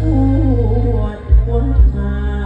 ปวดวนหา